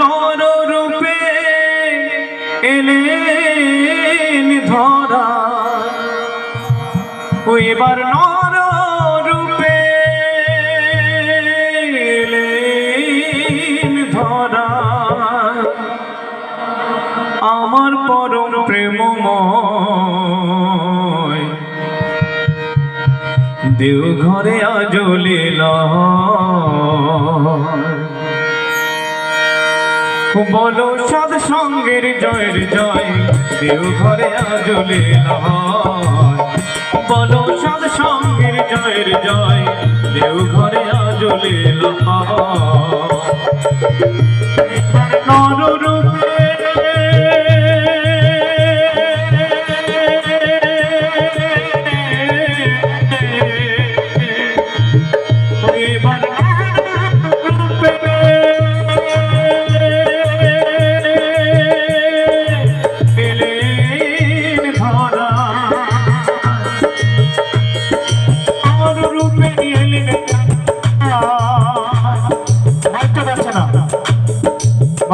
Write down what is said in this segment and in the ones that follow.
নর রূপে এলেন ধরা। এবার নর রূপে এলেন ধরা। আমার পরম প্রেমময় দেও ঘরে আজলিল বলো সদ সঙ্গের জয়ের জয় দেউ ঘরে আজলে বলো সদ সঙ্গের জয়ের জয় দেউ ঘরে আজলে লহ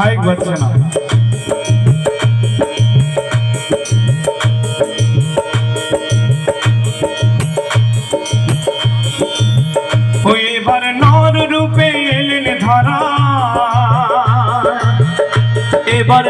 माइक भटकना এবার নর রূপে এলেন ধরা এবার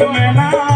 হবে না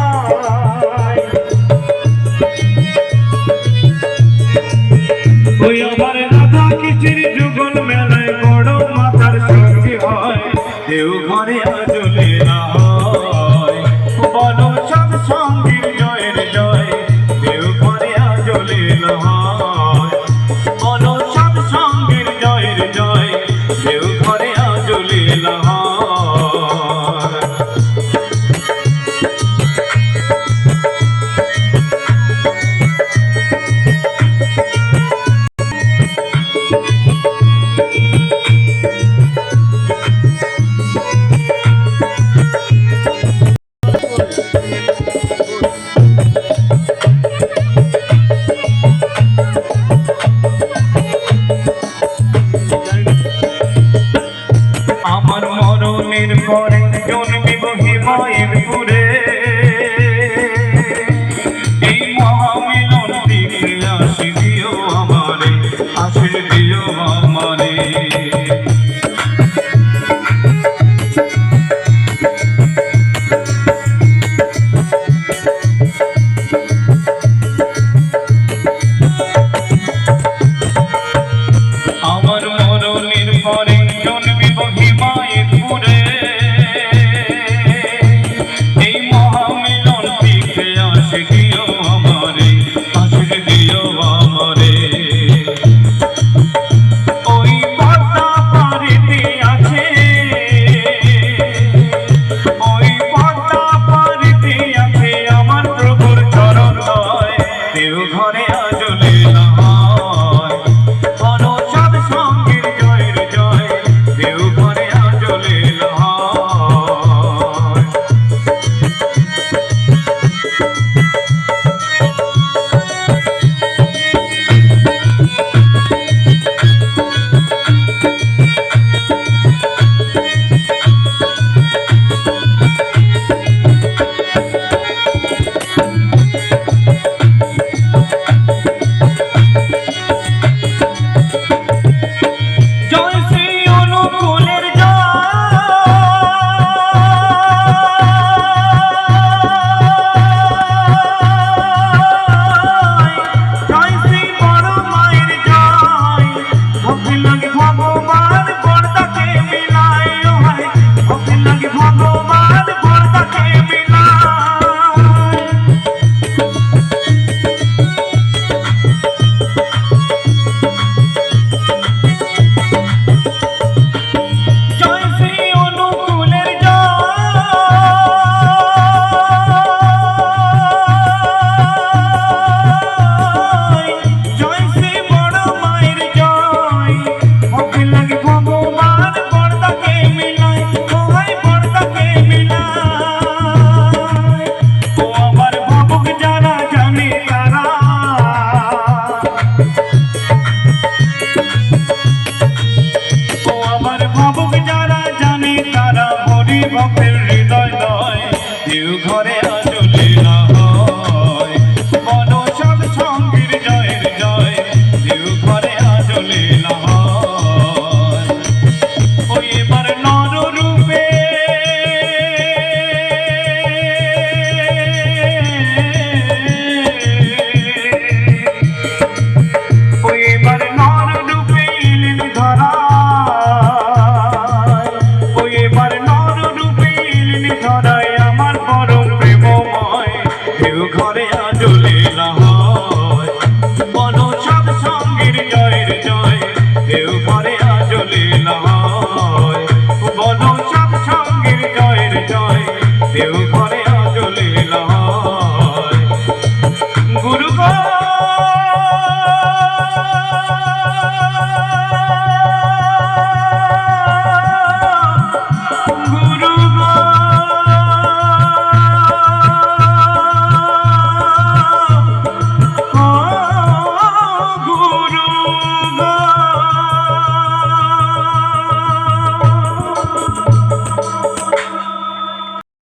you got it. পরে অজলিল